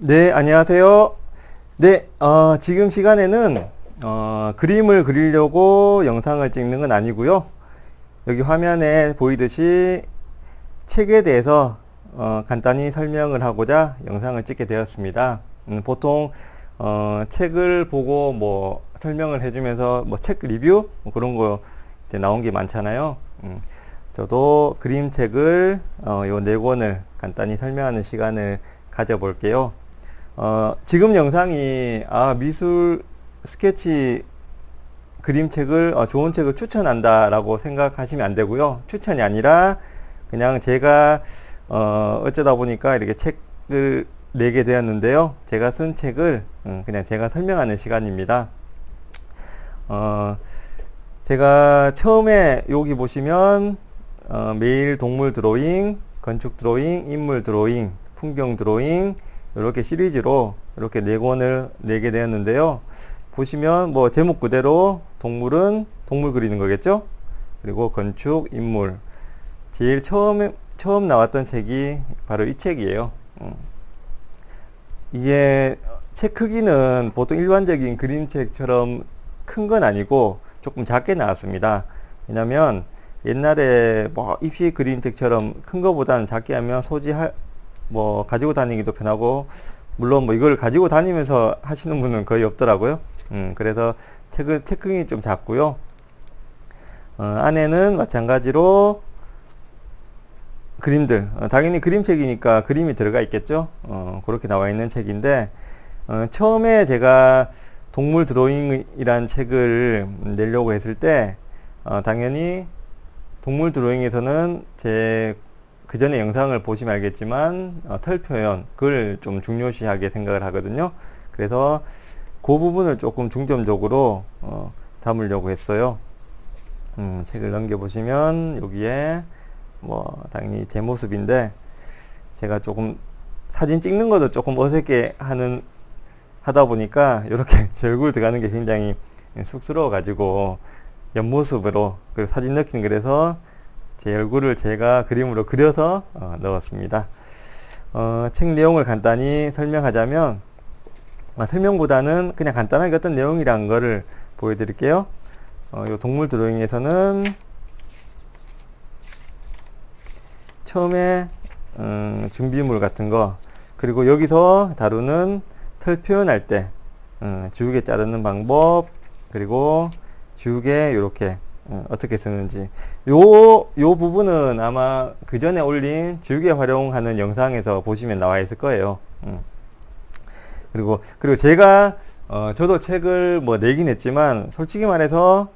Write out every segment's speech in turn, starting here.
네, 안녕하세요. 네, 어, 지금 시간에는 어, 그림을 그리려고 영상을 찍는 건 아니고요. 여기 화면에 보이듯이 책에 대해서 어, 간단히 설명을 하고자 영상을 찍게 되었습니다. 음, 보통 어, 책을 보고 뭐 설명을 해주면서 뭐 책 리뷰 뭐 그런 거 이제 나온 게 많잖아요. 음, 저도 그림책을 어, 요네 권을 간단히 설명하는 시간을 가져볼게요. 어, 지금 영상이 아, 미술 스케치 그림책을 어, 좋은 책을 추천한다 라고 생각하시면 안 되고요. 추천이 아니라 그냥 제가 어, 어쩌다 보니까 이렇게 책을 내게 되었는데요. 제가 쓴 책을 음, 그냥 제가 설명하는 시간입니다. 어, 제가 처음에 여기 보시면 어, 매일 동물 드로잉, 건축 드로잉, 인물 드로잉, 풍경 드로잉 이렇게 시리즈로 이렇게 네 권을 내게 되었는데요. 보시면 뭐 제목 그대로 동물은 동물 그리는 거겠죠? 그리고 건축, 인물. 제일 처음 처음 나왔던 책이 바로 이 책이에요. 음. 이게 책 크기는 보통 일반적인 그림책처럼 큰 건 아니고 조금 작게 나왔습니다. 왜냐면 옛날에 뭐 입시 그림책처럼 큰 거보다는 작게 하면 소지할 뭐 가지고 다니기도 편하고 물론 뭐 이걸 가지고 다니면서 하시는 분은 거의 없더라고요. 음, 그래서 책 크기 좀 작고요. 어, 안에는 마찬가지로 그림들 어, 당연히 그림책이니까 그림이 들어가 있겠죠. 어, 그렇게 나와 있는 책인데 어, 처음에 제가 동물 드로잉이란 책을 내려고 했을 때 어, 당연히 동물 드로잉에서는 제 그 전에 영상을 보시면 알겠지만 어, 털 표현 그걸 좀 중요시하게 생각을 하거든요. 그래서 그 부분을 조금 중점적으로 어, 담으려고 했어요. 음, 책을 넘겨보시면 여기에 뭐 당연히 제 모습인데 제가 조금 사진 찍는 것도 조금 어색해 하는 하다 보니까 이렇게 제 얼굴 들어가는 게 굉장히 쑥스러워 가지고 옆모습으로 그 사진 넣긴 그래서 제 얼굴을 제가 그림으로 그려서 어, 넣었습니다. 어, 책 내용을 간단히 설명하자면 아, 설명보다는 그냥 간단하게 어떤 내용이란 거를 보여드릴게요. 어, 요 동물 드로잉에서는 처음에 음, 준비물 같은 거 그리고 여기서 다루는 털 표현할 때 음, 지우개 자르는 방법 그리고 지우개 이렇게 음, 어떻게 쓰는지 요, 요 부분은 아마 그 전에 올린 지우개 활용하는 영상에서 보시면 나와 있을 거예요 음. 그리고 그리고 제가 어, 저도 책을 뭐 내긴 했지만 솔직히 말해서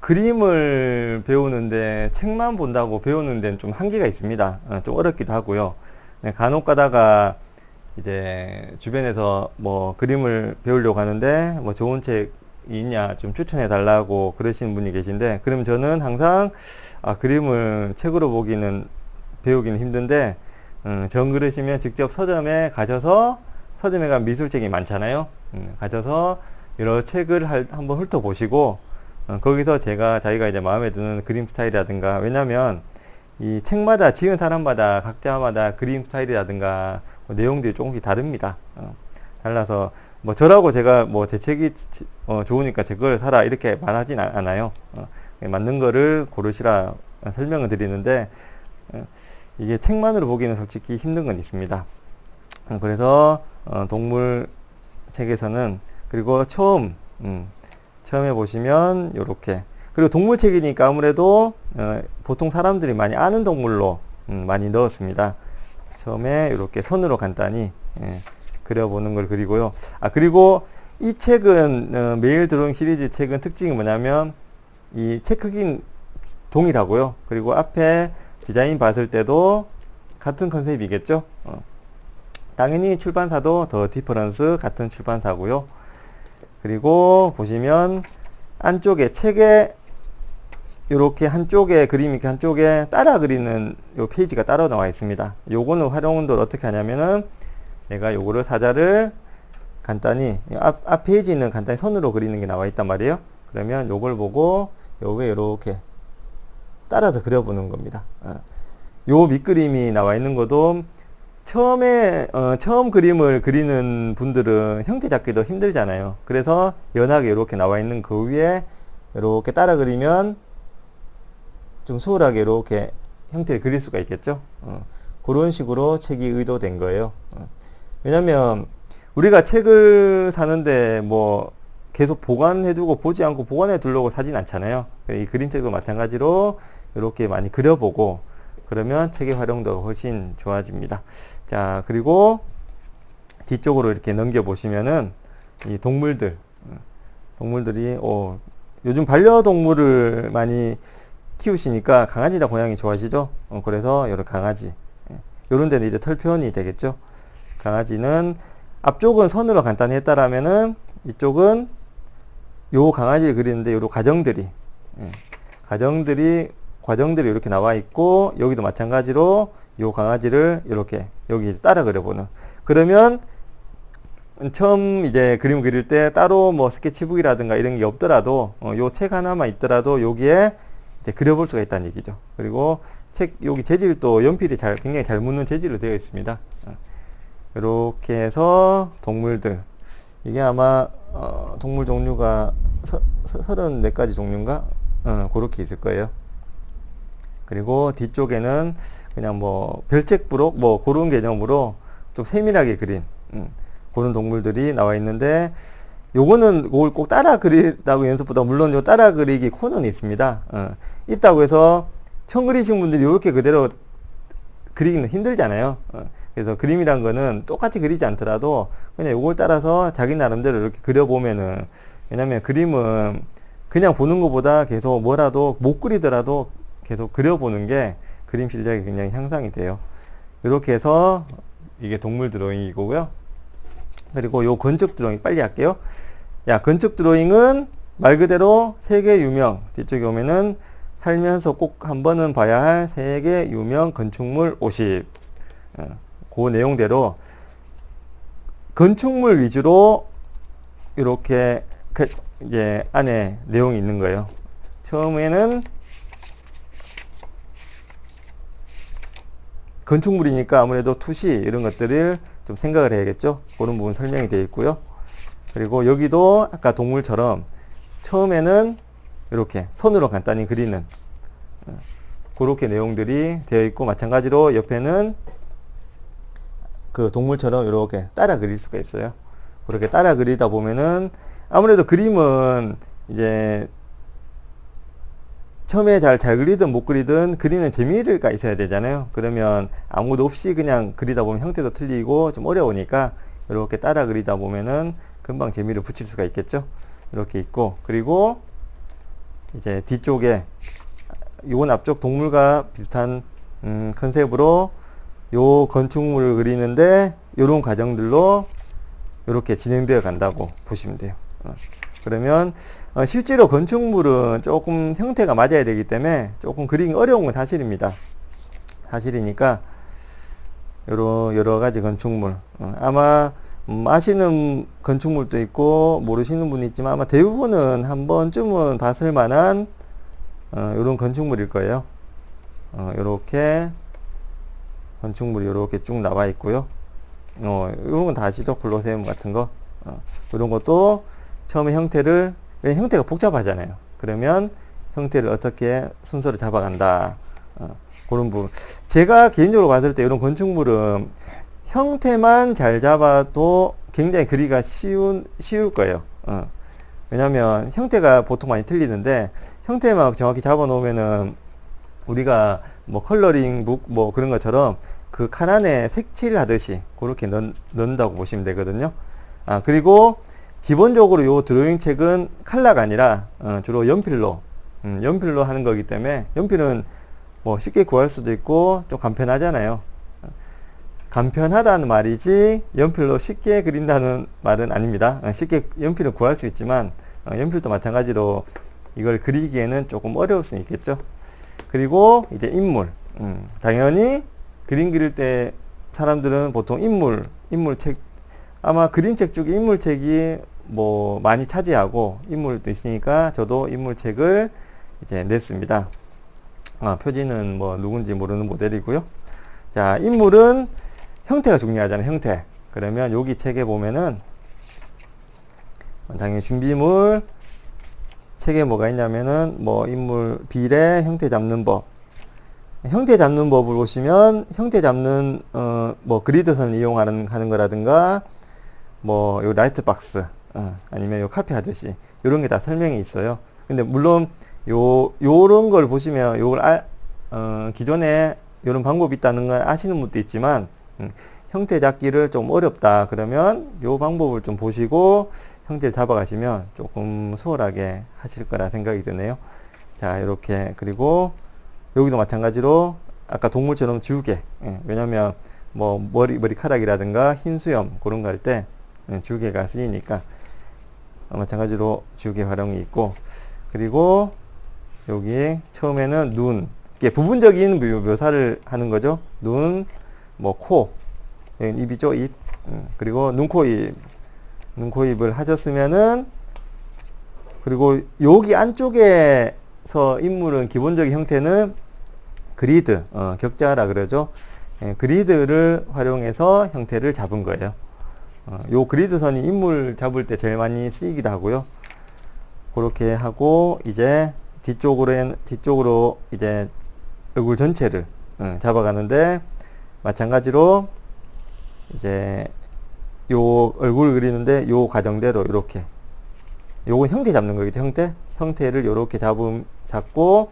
그림을 배우는데 책만 본다고 배우는 데는 좀 한계가 있습니다. 어, 좀 어렵기도 하고요. 네, 간혹 가다가 이제 주변에서 뭐 그림을 배우려고 하는데 뭐 좋은 책 있냐 좀 추천해 달라고 그러시는 분이 계신데 그럼 저는 항상 아 그림을 책으로 보기는 배우기는 힘든데 음, 정 그러시면 직접 서점에 가셔서 서점에 가면 미술책이 많잖아요. 음, 가셔서 여러 책을 할, 한번 훑어보시고 어, 거기서 제가 자기가 이제 마음에 드는 그림 스타일이라든가 왜냐면 이 책마다 지은 사람마다 각자마다 그림 스타일이라든가 뭐 내용들이 조금씩 다릅니다. 어, 달라서 뭐 저라고 제가 뭐 제 책이 어, 좋으니까 제 걸 사라 이렇게 말하진 않아요. 어, 맞는 거를 고르시라 설명을 드리는데 어, 이게 책만으로 보기는 솔직히 힘든 건 있습니다. 어, 그래서 어, 동물 책에서는 그리고 처음 음, 처음에 보시면 이렇게 그리고 동물 책이니까 아무래도 어, 보통 사람들이 많이 아는 동물로 음, 많이 넣었습니다. 처음에 이렇게 선으로 간단히 예, 그려보는 걸 그리고요. 아 그리고 이 책은 어, 메일 드로잉 시리즈 책은 특징이 뭐냐면 이 책 크기는 동일하고요. 그리고 앞에 디자인 봤을 때도 같은 컨셉이겠죠. 어. 당연히 출판사도 더 디퍼런스 같은 출판사고요. 그리고 보시면 안쪽에 책에 이렇게 한쪽에 그림이 한쪽에 따라 그리는 요 페이지가 따로 나와 있습니다. 요거는 활용도를 어떻게 하냐면은 내가 요거를 사자를 간단히 앞, 앞 페이지는 간단히 선으로 그리는 게 나와 있단 말이에요. 그러면 요걸 보고 요게 이렇게 따라서 그려보는 겁니다. 어. 요 밑그림이 나와 있는 것도 처음에 어, 처음 그림을 그리는 분들은 형태 잡기도 힘들잖아요. 그래서 연하게 이렇게 나와 있는 그 위에 이렇게 따라 그리면 좀 수월하게 이렇게 형태를 그릴 수가 있겠죠. 어, 그런 식으로 책이 의도된 거예요. 어. 왜냐면 우리가 책을 사는데 뭐 계속 보관해두고 보지 않고 보관해 두려고 사진 않잖아요. 이 그림책도 마찬가지로 이렇게 많이 그려보고 그러면 책의 활용도가 훨씬 좋아집니다. 자, 그리고 뒤쪽으로 이렇게 넘겨 보시면은 이 동물들, 음, 동물들이 어, 요즘 반려동물을 많이 키우시니까 강아지나 고양이 좋아하시죠? 어, 그래서 여러 강아지, 예, 데는 이제 털 표현이 되겠죠. 강아지는 앞쪽은 선으로 간단히 했다라면은 이쪽은 요 강아지를 그리는데 요로 과정들이 예, 과정들이 과정들이 이렇게 나와 있고 여기도 마찬가지로 요 강아지를 이렇게 여기 따라 그려보는 그러면 처음 이제 그림 그릴 때 따로 뭐 스케치북이라든가 이런 게 없더라도 어, 요책 하나만 있더라도 여기에 이제 그려볼 수가 있다는 얘기죠. 그리고 책 여기 재질도 연필이 잘 굉장히 잘 묻는 재질로 되어 있습니다. 이렇게 어, 해서 동물들 이게 아마 어, 동물 종류가 서, 서른 네 가지 종류인가 어, 그렇게 있을 거예요. 그리고 뒤쪽에는 그냥 뭐 별책 부록 뭐 그런 개념으로 좀 세밀하게 그린 음, 그런 동물들이 나와 있는데 요거는 그걸 꼭 따라 그리다고 연습보다 물론 요 따라 그리기 코너는 있습니다. 어, 있다고 해서 처음 그리신 분들이 이렇게 그대로 그리기는 힘들잖아요. 어, 그래서 그림이란 거는 똑같이 그리지 않더라도 그냥 요걸 따라서 자기 나름대로 이렇게 그려보면은 왜냐면 그림은 그냥 보는 것보다 계속 뭐라도 못 그리더라도 계속 그려보는 게 그림 실력이 굉장히 향상이 돼요. 이렇게 해서 이게 동물 드로잉이고요. 그리고 요 건축 드로잉 빨리 할게요. 야, 건축 드로잉은 말 그대로 세계 유명 뒤쪽에 오면은 살면서 꼭 한 번은 봐야 할 세계 유명 건축물 50. 어, 그 내용대로 건축물 위주로 이렇게 그 이제 안에 내용이 있는 거예요. 처음에는 건축물이니까 아무래도 투시 이런 것들을 좀 생각을 해야겠죠. 그런 부분 설명이 되어 있고요. 그리고 여기도 아까 동물처럼 처음에는 이렇게 선으로 간단히 그리는 어, 그렇게 내용들이 되어 있고 마찬가지로 옆에는 그 동물처럼 이렇게 따라 그릴 수가 있어요. 그렇게 따라 그리다 보면은 아무래도 그림은 이제 처음에 잘, 잘 그리든 못 그리든 그리는 재미가 있어야 되잖아요. 그러면 아무도 없이 그냥 그리다 보면 형태도 틀리고 좀 어려우니까 이렇게 따라 그리다 보면은 금방 재미를 붙일 수가 있겠죠. 이렇게 있고, 그리고 이제 뒤쪽에 이건 앞쪽 동물과 비슷한 음, 컨셉으로 요 건축물을 그리는데 이런 과정들로 이렇게 진행되어 간다고 보시면 돼요. 어. 그러면 어, 실제로 건축물은 조금 형태가 맞아야 되기 때문에 조금 그리기 어려운 건 사실입니다. 사실이니까 여러 여러 가지 건축물 어, 아마 음, 아시는 건축물도 있고 모르시는 분이 있지만 아마 대부분은 한 번쯤은 봤을 만한 어, 이런 건축물일 거예요. 어, 이렇게 건축물이 이렇게 쭉 나와 있고요. 어, 이런 건 다 아시죠? 콜로세움 같은 거. 어, 이런 것도 처음에 형태를 왜 형태가 복잡하잖아요. 그러면 형태를 어떻게 순서를 잡아간다. 어, 그런 부분. 제가 개인적으로 봤을 때 이런 건축물은 형태만 잘 잡아도 굉장히 그리기가 쉬운 쉬울 거예요. 어. 왜냐하면 형태가 보통 많이 틀리는데 형태만 정확히 잡아 놓으면은 우리가 뭐 컬러링 북 뭐 그런 것처럼 그 칸 안에 색칠 하듯이 그렇게 넣, 넣는다고 보시면 되거든요. 아 그리고 기본적으로 요 드로잉 책은 칼라가 아니라 어, 주로 연필로 음, 연필로 하는 거기 때문에 연필은 뭐 쉽게 구할 수도 있고 좀 간편하잖아요. 간편하다는 말이지 연필로 쉽게 그린다는 말은 아닙니다. 어, 쉽게 연필을 구할 수 있지만 어, 연필도 마찬가지로 이걸 그리기에는 조금 어려울 수 있겠죠. 그리고 이제 인물. 음, 당연히 그림 그릴 때 사람들은 보통 인물, 인물책 아마 그림책 쪽에 인물책이 뭐 많이 차지하고 인물도 있으니까 저도 인물책을 이제 냈습니다. 아, 표지는 뭐 누군지 모르는 모델이고요. 자, 인물은 형태가 중요하잖아요. 형태. 그러면 여기 책에 보면은 당연히 준비물 책에 뭐가 있냐면은 뭐 인물 비례 형태 잡는 법 형태 잡는 법을 보시면 형태 잡는 어 뭐 그리드선을 이용하는 하는 거라든가 뭐 요 라이트 박스 어, 아니면 요 카페 하듯이 요런 게 다 설명이 있어요. 근데 물론 요 요런 걸 보시면 요걸 알, 어, 기존에 요런 방법이 있다는 걸 아시는 분도 있지만 음, 형태 잡기를 좀 어렵다. 그러면 요 방법을 좀 보시고 형태를 잡아가시면 조금 수월하게 하실 거라 생각이 드네요. 자 이렇게. 그리고 여기도 마찬가지로 아까 동물처럼 지우개 예, 왜냐면 뭐 머리 머리카락이라든가 흰 수염 그런 거 할때 지우개가 쓰이니까 어, 마찬가지로 지우개 활용이 있고. 그리고 여기 처음에는 눈. 이게 부분적인 묘- 묘사를 하는 거죠. 눈 뭐 코 입이죠 입. 음, 그리고 눈코 입. 눈코 입을 하셨으면은 그리고 여기 안쪽에서 인물은 기본적인 형태는 그리드 어, 격자라 그러죠. 예, 그리드를 활용해서 형태를 잡은 거예요. 어, 요 그리드 선이 인물 잡을 때 제일 많이 쓰이기도 하고요. 그렇게 하고 이제 뒤쪽으로 뒤쪽으로 이제 얼굴 전체를 응, 잡아가는데 마찬가지로 이제 요 얼굴 그리는데 요 과정대로 이렇게 요건 형태 잡는 거겠죠 형태 형태를 요렇게 잡음 잡고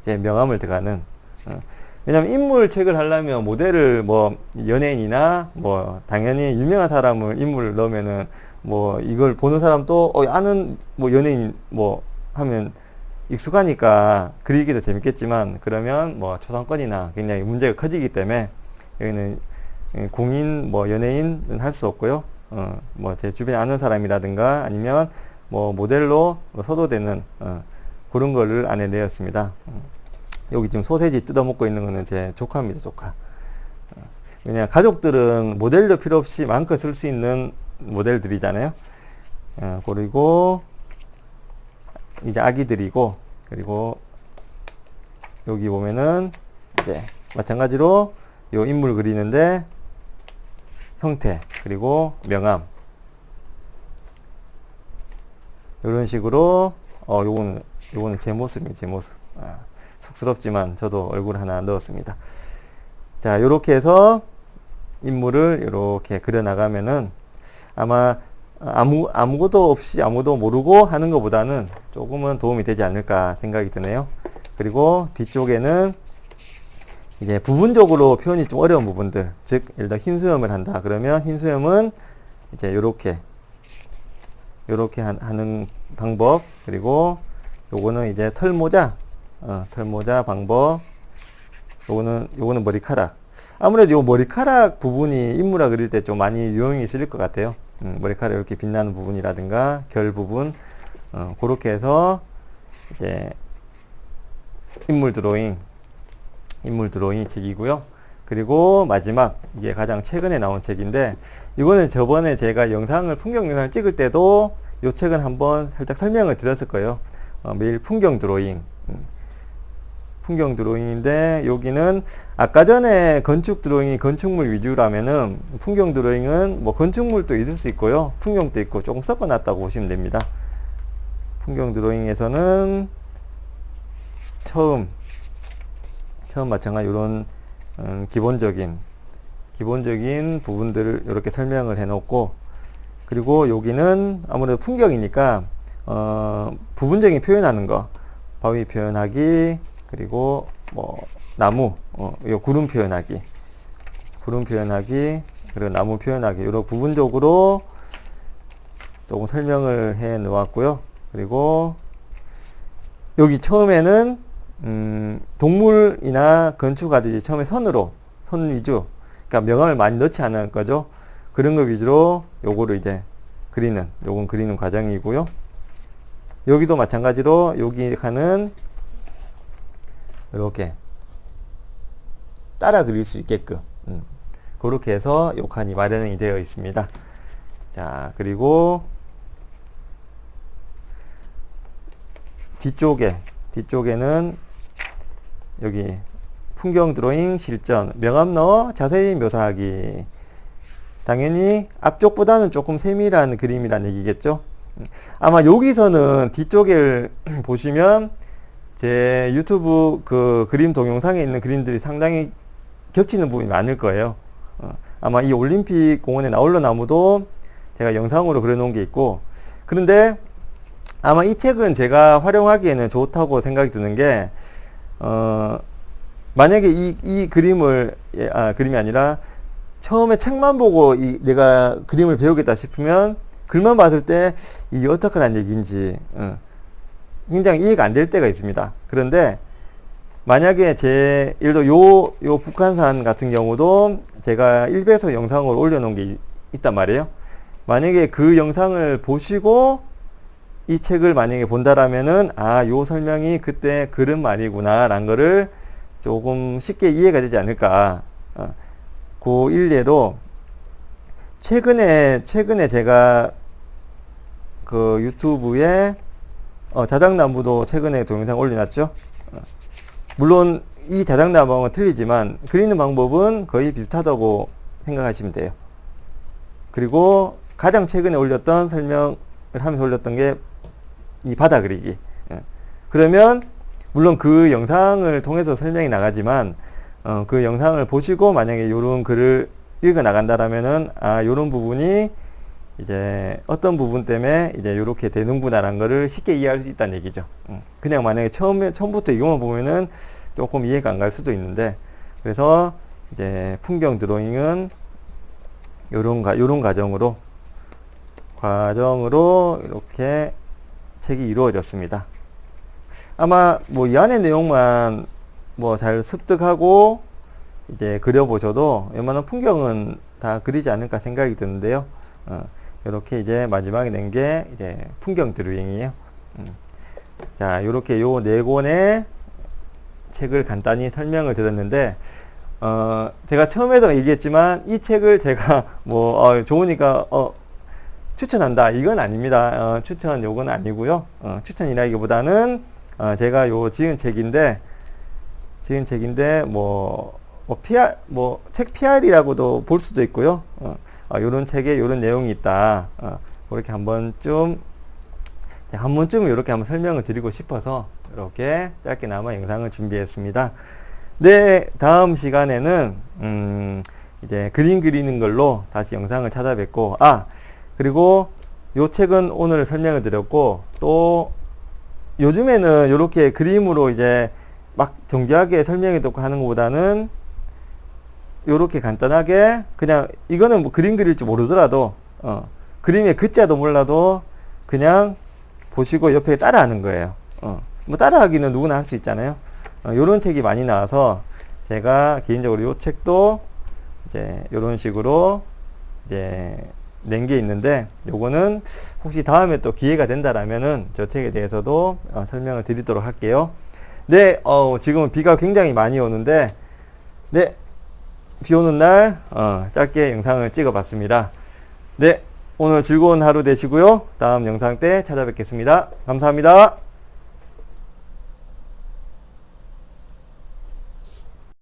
이제 명암을 들어가는 어. 왜냐면 인물 책을 하려면 모델을 뭐 연예인이나 뭐 당연히 유명한 사람을 인물을 넣으면은 뭐 이걸 보는 사람도 어 아는 뭐 연예인 뭐 하면 익숙하니까 그리기도 재밌겠지만 그러면 뭐 초상권이나 굉장히 문제가 커지기 때문에 여기는 예, 공인 뭐 연예인은 할 수 없고요. 어 뭐 제 주변에 아는 사람이라든가 아니면 뭐 모델로 뭐 서도되는 어 그런 거를 안에 내었습니다. 음. 여기 지금 소세지 뜯어먹고 있는 거는 제 조카입니다, 조카. 어, 왜냐, 가족들은 모델도 필요 없이 마음껏 쓸 수 있는 모델들이잖아요. 어, 그리고 이제 아기들이고, 그리고 여기 보면은 이제 마찬가지로 요 인물 그리는데 형태, 그리고 명암. 이런 식으로, 어, 요거는, 요거는 제 모습입니다, 제 모습. 아. 쑥스럽지만 저도 얼굴 하나 넣었습니다. 자, 요렇게 해서 인물을 이렇게 그려 나가면은 아마 아무 아무것도 없이 아무도 모르고 하는 것보다는 조금은 도움이 되지 않을까 생각이 드네요. 그리고 뒤쪽에는 이제 부분적으로 표현이 좀 어려운 부분들, 즉 예를 들어 흰 수염을 한다. 그러면 흰 수염은 이제 요렇게 요렇게 하는 방법 그리고 요거는 이제 털 모자 어, 털모자 방법. 요거는, 요거는 머리카락. 아무래도 요 머리카락 부분이 인물화 그릴 때 좀 많이 유용이 있을 것 같아요. 음, 머리카락 이렇게 빛나는 부분이라든가 결 부분. 어, 그렇게 해서 이제 인물 드로잉, 인물 드로잉 책이고요. 그리고 마지막 이게 가장 최근에 나온 책인데 이거는 저번에 제가 영상을 풍경 영상을 찍을 때도 이 책은 한번 살짝 설명을 드렸을 거예요. 어, 매일 풍경 드로잉. 음. 풍경 드로잉인데 여기는 아까 전에 건축 드로잉이 건축물 위주라면은 풍경 드로잉은 뭐 건축물도 있을 수 있고요. 풍경도 있고 조금 섞어 놨다고 보시면 됩니다. 풍경 드로잉에서는 처음 처음 마찬가지 이런 음, 기본적인 기본적인 부분들을 이렇게 설명을 해 놓고 그리고 여기는 아무래도 풍경이니까 어, 부분적인 표현하는 거 바위 표현하기 그리고 뭐 나무, 어, 요 구름 표현하기, 구름 표현하기, 그리고 나무 표현하기 이런 부분적으로 조금 설명을 해 놓았고요. 그리고 여기 처음에는 음, 동물이나 건축하듯이 처음에 선으로 선 위주, 그러니까 명암을 많이 넣지 않을 거죠. 그런 거 위주로 요거를 이제 그리는, 요건 그리는 과정이고요. 여기도 마찬가지로 여기 하는 이렇게 따라 그릴 수 있게끔 음. 그렇게 해서 요 칸이 마련이 되어 있습니다. 자 그리고 뒤쪽에 뒤쪽에는 여기 풍경 드로잉 실전, 명암 넣어 자세히 묘사하기. 당연히 앞쪽보다는 조금 세밀한 그림이라는 얘기겠죠. 아마 여기서는 뒤쪽을 보시면 제 유튜브 그 그림 동영상에 있는 그림들이 상당히 겹치는 부분이 많을 거예요. 어, 아마 이 올림픽 공원의 나홀로 나무도 제가 영상으로 그려놓은 게 있고, 그런데 아마 이 책은 제가 활용하기에는 좋다고 생각이 드는 게, 어, 만약에 이, 이 그림을, 예, 아, 그림이 아니라 처음에 책만 보고 이 내가 그림을 배우겠다 싶으면 글만 봤을 때 이게 어떡하란 얘기인지, 어, 굉장히 이해가 안 될 때가 있습니다. 그런데 만약에 제 예를 들어 요, 요 북한산 같은 경우도 제가 1배서 영상을 올려놓은 게 이- 있단 말이에요. 만약에 그 영상을 보시고 이 책을 만약에 본다라면은 아, 요 설명이 그때 그런 말이구나 라는 거를 조금 쉽게 이해가 되지 않을까. 어, 그 일례로 최근에 최근에 제가 그 유튜브에 어, 자작나무도 최근에 동영상 올려놨죠. 어, 물론 이 자작나무는 틀리지만 그리는 방법은 거의 비슷하다고 생각하시면 돼요. 그리고 가장 최근에 올렸던 설명을 하면서 올렸던 게 이 바다 그리기. 예. 그러면 물론 그 영상을 통해서 설명이 나가지만 어, 그 영상을 보시고 만약에 요런 글을 읽어 나간다라면은 아 요런 부분이 이제 어떤 부분 때문에 이제 요렇게 되는구나라는 거를 쉽게 이해할 수 있다는 얘기죠. 음. 그냥 만약에 처음에 처음부터 이것만 보면은 조금 이해가 안 갈 수도 있는데 그래서 이제 풍경 드로잉은 요런 가 요런 과정으로 과정으로 이렇게 책이 이루어졌습니다. 아마 뭐 이 안의 내용만 뭐 잘 습득하고 이제 그려보셔도 웬만한 풍경은 다 그리지 않을까 생각이 드는데요. 어, 이렇게 이제 마지막에 낸 게 이제 풍경 드로잉이에요. 음. 자, 이렇게 요 네 권의 책을 간단히 설명을 드렸는데, 어, 제가 처음에도 얘기했지만 이 책을 제가 뭐, 어, 좋으니까, 어, 추천한다. 이건 아닙니다. 어, 추천 요건 아니고요. 어, 추천이라기보다는 어, 제가 요 지은 책인데 지은 책인데 뭐, 뭐 PR 뭐책 PR이라고도 볼 수도 있고요. 어, 어, 요런 책에 요런 내용이 있다. 어, 그렇게 한번좀 한 번쯤 이렇게 한번 설명을 드리고 싶어서 이렇게 짧게나마 영상을 준비했습니다. 네, 다음 시간에는 음, 이제 그림 그리는 걸로 다시 영상을 찾아뵙고 아 그리고 요 책은 오늘 설명을 드렸고 또 요즘에는 이렇게 그림으로 이제 막 정교하게 설명해 듣고 하는 것보다는 요렇게 간단하게 그냥 이거는 뭐 그림 그릴 줄 모르더라도 어, 그림의 글자도 몰라도 그냥 보시고 옆에 따라하는 거예요. 어, 뭐 따라하기는 누구나 할 수 있잖아요. 어, 요런 책이 많이 나와서 제가 개인적으로 요 책도 이제 요런 식으로 이제 낸 게 있는데 요거는 혹시 다음에 또 기회가 된다라면은 저 책에 대해서도 어, 설명을 드리도록 할게요. 네, 어, 지금은 비가 굉장히 많이 오는데 네, 비 오는 날 어, 짧게 영상을 찍어 봤습니다. 네, 오늘 즐거운 하루 되시고요. 다음 영상 때 찾아뵙겠습니다. 감사합니다.